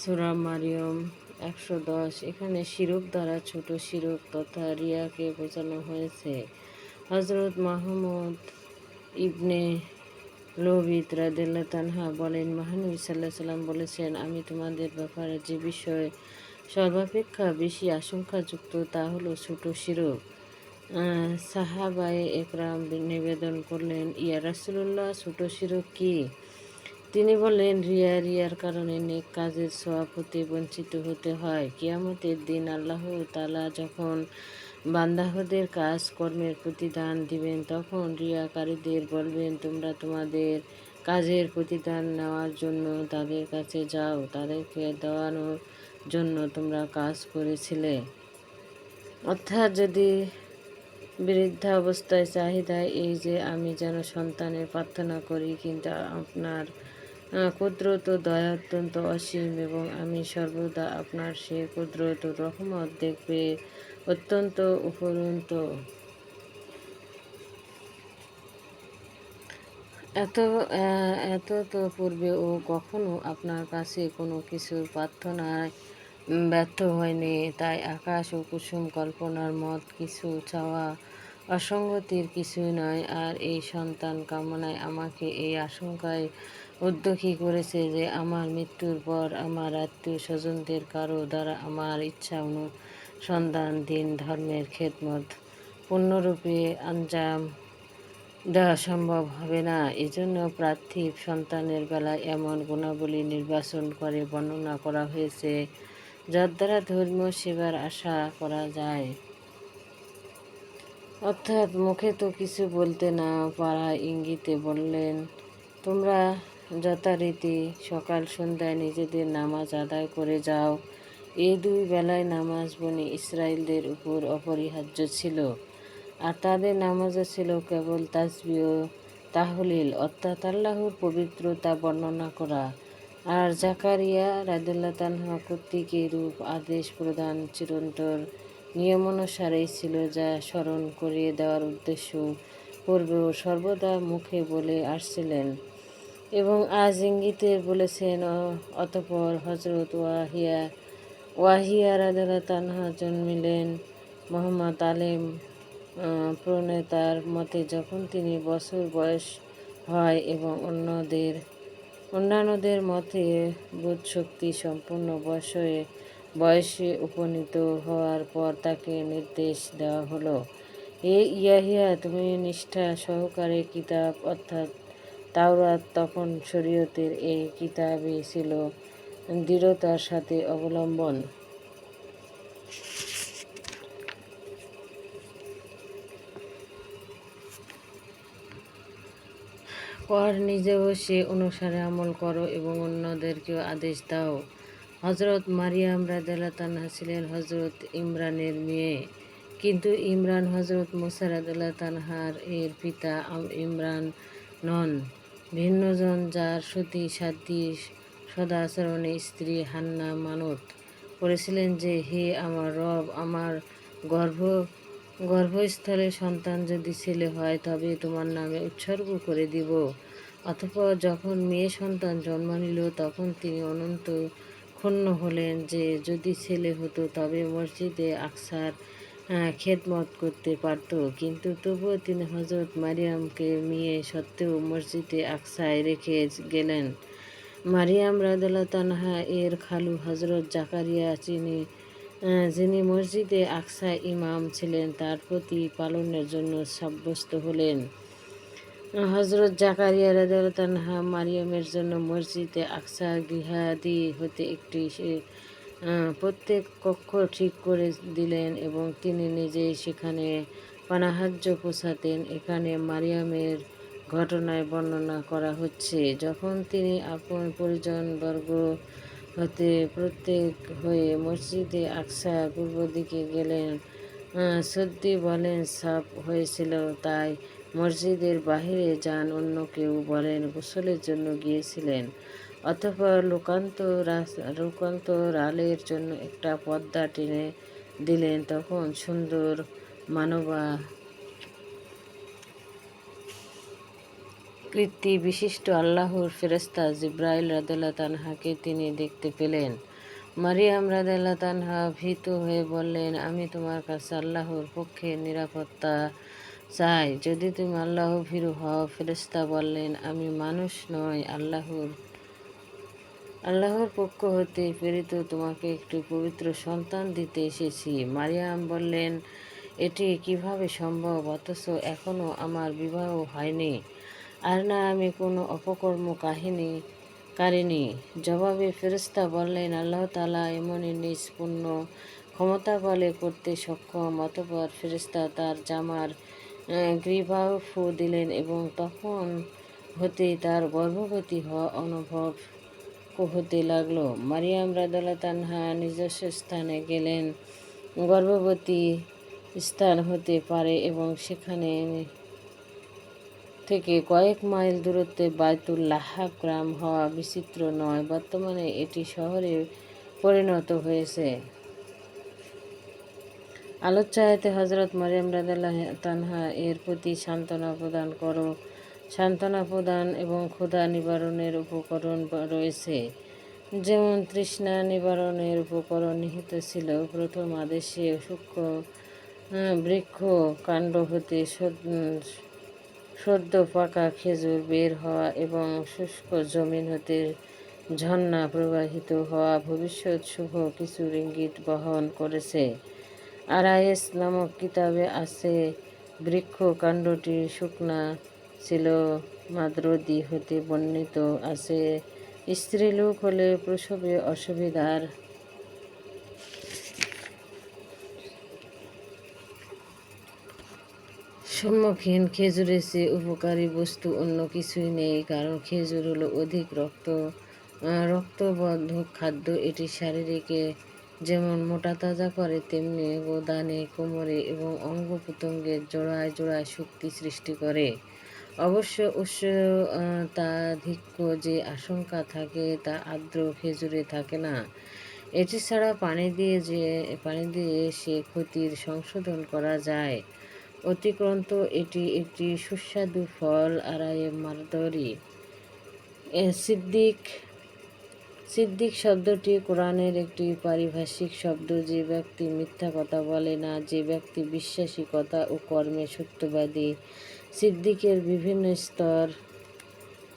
সুরা মারিয়ম একশো দশ। এখানে শিরক দ্বারা ছোট শিরক তথা রিয়াকে বোঝানো হয়েছে। হজরত মাহমুদ ইবনে লোবিত রাদিল্লা তানহা বলেন, মহানবী সাল্লাহ সাল্লাম বলেছেন, আমি তোমাদের ব্যাপারে যে বিষয় সর্বাপেক্ষা বেশি আশঙ্কাযুক্ত তা হলো ছোট শিরক সাহাবায়ে একরাম নিবেদন করলেন, ইয়া রাসুল্লাহ ছোট শিরক কি? তিনি বললেন, রিয়া, রিয়ার কারণে নেক কাজের সোয়াব হতে বঞ্চিত হতে হয়। কিয়ামতের দিন আল্লাহ তালা যখন বান্দাহদের কাজ কর্মের প্রতিদান দিবেন, তখন রিয়াকারীদের বলবেন, তোমরা তোমাদের কাজের প্রতিদান নেওয়ার জন্য তাদের কাছে যাও। তাদেরকে দেওয়ানোর জন্য তোমরা কাজ করেছিলে। অর্থাৎ যদি বৃদ্ধা অবস্থায় চাহিদা এই যে আমি যেন সন্তানের প্রার্থনা করি, কিন্তু আপনার কুদরত দয়া অত্যন্ত অসীম এবং আমি সর্বদা আপনার সে কুদরত রহমত দেখবে অত্যন্ত উপরন্ত। এত এত তো পূর্বে ও কখনো আপনার কাছে কোনো কিছুর প্রার্থনায় ব্যর্থ হয়নি, তাই আকাশ ও কুসুম কল্পনার মত কিছু চাওয়া অসঙ্গতির কিছুই নয়। আর এই সন্তান কামনায় আমাকে এই আশঙ্কায় উদ্যোগী করেছে যে আমার মৃত্যুর পর আমার আত্মীয় স্বজনদের কারও দ্বারা আমার ইচ্ছা অনুসন্ধান দিন, ধর্মের খেদমত পূর্ণরূপে আঞ্জাম দেওয়া সম্ভব হবে না। এজন্য প্রার্থী সন্তানের বেলায় এমন গুণাবলী নির্বাচন করে বর্ণনা করা হয়েছে। যার দ্বারা ধর্মীয় সেবার আশা করা যায়। অর্থাৎ মুখে তো কিছু বলতে না পারা ইঙ্গিতে বললেন, তোমরা যথারীতি সকাল, সন্ধ্যায় নিজেদের নামাজ আদায় করে যাও। এই দুই বেলায় নামাজ বনি ইসরায়েলদের উপর অপরিহার্য ছিল। আর তাদের নামাজও ছিল কেবল তাজবিও তাহলিল, অর্থাৎ আল্লাহর পবিত্রতা বর্ণনা করা। আর জাকারিয়া রাদুল্লাহ তানহা কর্তৃক রূপ আদেশ প্রদান চিরন্তর নিয়ম অনুসারেই ছিল যা স্মরণ করিয়ে দেওয়ার উদ্দেশ্য পূর্বেও সর্বদা মুখে বলে আসছিলেন। এবং আজ ইঙ্গিতে বলেছেন অতপর হজরত ওয়াহিয়া ওয়াহিয়া রাজা তানহা জন্মিলেন। মোহাম্মদ আলেম প্রণেতার মতে, যখন তিনি বছর বয়স হয় এবং অন্যদের অন্যান্যদের মতে, বোধশক্তি সম্পূর্ণ বয়সে বয়সে উপনীত হওয়ার পর তাকে নির্দেশ দেওয়া হলো। এ ইয়াহিয়া, তুমি নিষ্ঠা সহকারে কিতাব, অর্থাৎ তাওরাত, তখন শরীয়তের এই কিতাবই ছিল দৃঢ়তার সাথে অবলম্বন। পর নিজেও সে অনুসারে আমল করো এবং অন্যদেরকেও আদেশ দাও। হজরত মারিয়াম রাদাল্লা তান্হা ছিলেন হজরত ইমরানের মেয়ে। কিন্তু ইমরান হজরত রাদাল্লাহ তানহার এর পিতা ইমরান নন। ভিন্নজন যার সতী সাধ্যী সদাচরণে স্ত্রী হান্না মানত। করেছিলেন যে, হে আমার রব, আমার গর্ভ গর্ভস্থলে সন্তান যদি ছেলে হয়, তবে তোমার নামে উৎসর্গ করে দিব। অতপর যখন মেয়ে সন্তান জন্ম নিল, তখন তিনি অনন্ত ক্ষুণ্ণ হলেন যে, যদি ছেলে হতো, তবে মসজিদে আকসার খেদমত করতে পারত। কিন্তু তবুও তিনি হজরত মারিয়ামকে মেয়ে সত্ত্বেও মসজিদে আকসায় রেখে গেলেন। মারিয়াম রাদুল্লাহ তানহা এর খালু হজরত জাকারিয়া চিনি যিনি মসজিদে আকসা ইমাম ছিলেন, তার প্রতি পালনের জন্য সাব্যস্ত হলেন। হজরত জাকারিয়া রাজা মারিয়ামের জন্য মসজিদে আকসা গৃহাদি হতে একটি প্রত্যেক কক্ষ ঠিক করে দিলেন এবং তিনি নিজেই সেখানে পানাহার্য পোষাতেন। এখানে মারিয়ামের ঘটনায় বর্ণনা করা হচ্ছে, যখন তিনি আপন পরিজনবর্গ হতে প্রত্যেক হয়ে মসজিদে আকসা পূর্ব দিকে গেলেন। সর্দি বলেন সাপ হয়েছিল তাই মসজিদের বাহিরে যান অন্য কেউ বলেন, গোসলের জন্য গিয়েছিলেন। অথবা লোকান্ত লোকান্ত রালের জন্য একটা পর্দা টেনে দিলেন, তখন সুন্দর মানবা কীর্তি বিশিষ্ট আল্লাহর ফেরেস্তা জিব্রাইল রাদেল্লা তানহাকে তিনি দেখতে পেলেন। মারিয়াম রাদেল্লা তানহা ভীত হয়ে বললেন, আমি তোমার কাছে আল্লাহর পক্ষে নিরাপত্তা চাই। যদি তুমি আল্লাহ ভীরু হও ফেরেস্তা বললেন, আমি মানুষ নয় আল্লাহর আল্লাহর পক্ষ হতে প্রেরিত তোমাকে একটি পবিত্র সন্তান দিতে এসেছি। মারিয়াম বললেন, এটি কীভাবে সম্ভব? অথচ এখনও আমার বিবাহ হয়নি। আর না, আমি কোনো অপকর্ম কাহিনী, কারিনি। জবাবে ফেরস্তা বললেন, আল্লাহ তালা এমনই নিষ্পূর্ণ ক্ষমতা বলে করতে সক্ষম। অতপর ফেরেস্তা তার জামার গ্রীবাও ফু দিলেন এবং তখন হতেই তার গর্ভবতী হওয়া অনুভব হতে লাগল। মারিয়াম রাদালা তানহা নিজস্ব স্থানে গেলেন। গর্ভবতী স্থান হতে পারে এবং সেখানে থেকে কয়েক মাইল দূরত্বে বায়তুল লাহাব গ্রাম হওয়া বিচিত্র নয়, বর্তমানে এটি শহরে পরিণত হয়েছে। আলোচ্যায়তে হজরত মারিয়াম রাদাল্লাহ তানহা এর প্রতি সান্ত্বনা প্রদান করো। সান্ত্বনা প্রদান এবং ক্ষুধা নিবারণের উপকরণ রয়েছে। যেমন তৃষ্ণা নিবারণের উপকরণ নিহিত ছিল। প্রথম আদেশে সূক্ষ্ম বৃক্ষ কাণ্ড হতে সদ্য পাকা খেজুর বের হওয়া এবং শুষ্ক জমিন হতে ঝর্ণা প্রবাহিত হওয়া ভবিষ্যৎ শুভ কিছু ইঙ্গিত বহন করেছে। আরআইএস নামক কিতাবে আছে বৃক্ষ কাণ্ডটি শুকনা ছিল, মাদ্রদি হতে বর্ণিত আছে, স্ত্রীলোক হলে প্রসবে অসুবিধার সম্মুখীন খেজুরের চেয়ে উপকারী বস্তু অন্য কিছুই নেই, কারণ খেজুর হলো অধিক রক্ত রক্তবর্ধক খাদ্য। এটি শারীরিকে যেমন মোটা তাজা করে, তেমনি গোদানে কোমরে এবং অঙ্গ প্রত্যঙ্গের জোড়ায় জোড়ায় শক্তি সৃষ্টি করে। অবশ্য উৎস তাধিক্য যে আশঙ্কা থাকে তা আর্দ্র খেজুরে থাকে না। এটি ছাড়া পানি দিয়ে যে, পানি দিয়ে সে ক্ষতির সংশোধন করা যায়। অতিক্রান্ত এটি একটি সুস্বাদু ফল আড়াই মারদরি। সিদ্দিক সিদ্দিক শব্দটি কোরআনের একটি পারিভাষিক শব্দ। যে ব্যক্তি মিথ্যা কথা বলে না, যে ব্যক্তি বিশ্বাসী কথা ও কর্মে সত্যবাদী, সিদ্দিকের বিভিন্ন স্তর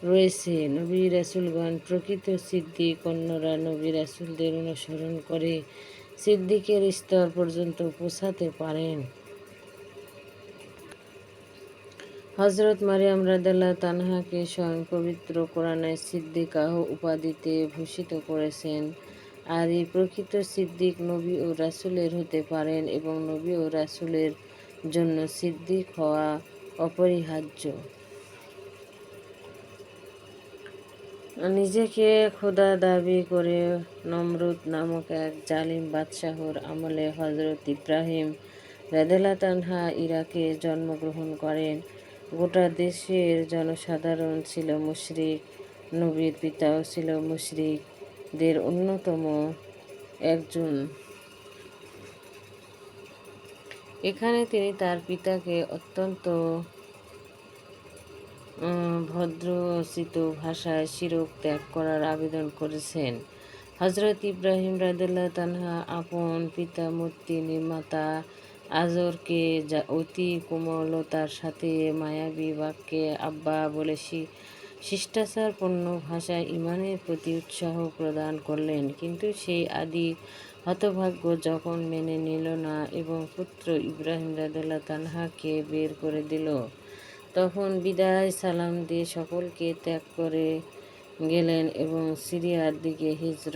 রয়েছে। নবী রাসুলগণ প্রকৃত সিদ্দিক, অন্যরা নবী রাসুলদের অনুসরণ করে সিদ্দিকের স্তর পর্যন্ত পৌঁছাতে পারেন। হজরত মারিয়াম রাদাল্লাহ তানহাকে স্বয়ং পবিত্র কোরআনায় সিদ্দিকাহ উপাধিতে ভূষিত করেছেন। আর এই প্রকৃত সিদ্দিক নবী ও রাসুলের হতে পারেন এবং নবী ও রাসুলের জন্য সিদ্দিক হওয়া অপরিহার্য। নিজেকে খোদা দাবি করে নমরুদ নামক এক জালিম বাদশাহর আমলে হজরত ইব্রাহিম রাদেলা তানহা ইরাকে জন্মগ্রহণ করেন। গোটা দেশের জনসাধারণ ছিল মুশরিক, নবীর পিতাও ছিল মুশরিকদের অন্যতম একজন। এখানে তিনি তার পিতাকে অত্যন্ত ভদ্রচিত ভাষায় শিরক ত্যাগ করার আবেদন করেছেন। হজরত ইব্রাহিম রাদুল্লাহ তানহা আপন পিতা মূর্তি নির্মাতা আজরকে অতি কোমলতার সাথে মায়াবী বাক্যে আব্বা বলে শিষ্টাচারপূর্ণ ভাষায় ইমানের প্রতি উৎসাহ প্রদান করলেন। কিন্তু সেই আদি হতভাগ্য যখন মেনে নিল না এবং পুত্র ইব্রাহিম রাদুল্লাহ তানহাকে বের করে দিল, তখন বিদায় সালাম দিয়ে সকলকে ত্যাগ করে গেলেন এবং সিরিয়ার দিকে হিজর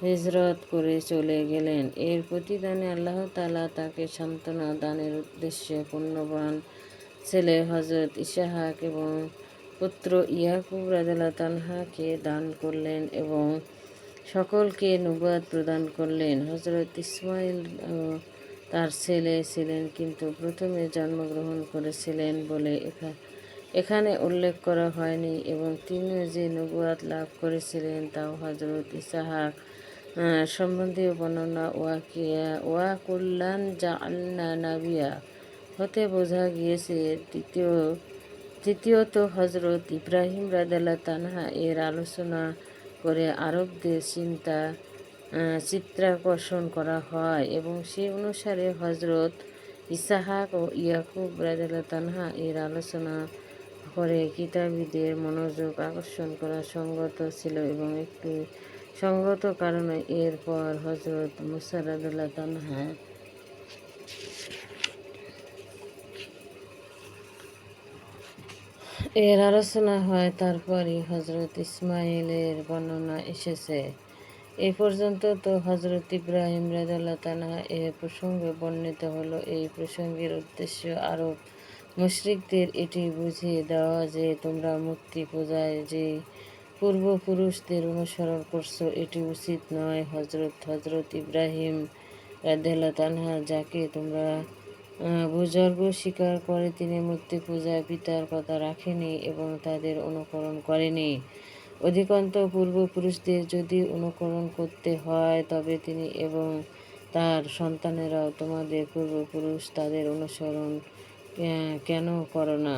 হিজরত করে চলে গেলেন। এর প্রতিদানে আল্লাহ তালা তাকে সান্ত্বনা দানের উদ্দেশ্যে পুণ্যবান ছেলে হজরত ইশাহাক এবং পুত্র ইয়াকুব রাজালা তানহাকে দান করলেন এবং সকলকে নুবাদ প্রদান করলেন। হজরত ইসমাইল তার ছেলে ছিলেন কিন্তু প্রথমে জন্মগ্রহণ করেছিলেন বলে এখানে উল্লেখ করা হয়নি এবং তিনিও যে নবুয়াত লাভ করেছিলেন তাও হজরত ইসাহাক সম্বন্ধীয় বর্ণনা, ওয়াকিয়া, ওয়াকুল্লান জা আল্লা নাবিয়া। হতে বোঝা গিয়েছে তৃতীয় তৃতীয়ত হজরত ইব্রাহিম রাদাল্লাহ তানহা এর আলোচনা করে আরবদের চিন্তা চিত্রাকর্ষণ করা হয় এবং সে অনুসারে হজরত ইসাহাক ও ইয়াকুব রাদাল্লাহ তানহা এর আলোচনা করে কিতাবীদের মনোযোগ আকর্ষণ করা সঙ্গত ছিল এবং একটি সঙ্গত কারণে এরপর হজরত মুসারাদুল্লাহ তানহা এর আলোচনা হয় তারপরই হজরত ইসমাইলের বর্ণনা এসেছে। এই পর্যন্ত তো হজরত ইব্রাহিম রাজাল্লাহ তালা এর প্রসঙ্গে বর্ণিত হলো। এই প্রসঙ্গের উদ্দেশ্য আরব মুশরিকদের এটি বুঝিয়ে দেওয়া যে তোমরা মূর্তি পূজায় যে পূর্বপুরুষদের অনুসরণ করছ, এটি উচিত নয়। হজরত হজরত ইব্রাহিম রাজাল্লাহ তানহা যাকে তোমরা বুজুর্গ স্বীকার করে তিনি মূর্তি পূজায় পিতার কথা রাখেনি এবং তাদের অনুকরণ করেনি। অধিকন্ত পূর্বপুরুষদের যদি অনুকরণ করতে হয়, তবে তিনি এবং তার সন্তানেরাও তোমাদের পূর্বপুরুষ তাদের অনুসরণ কেন করো না?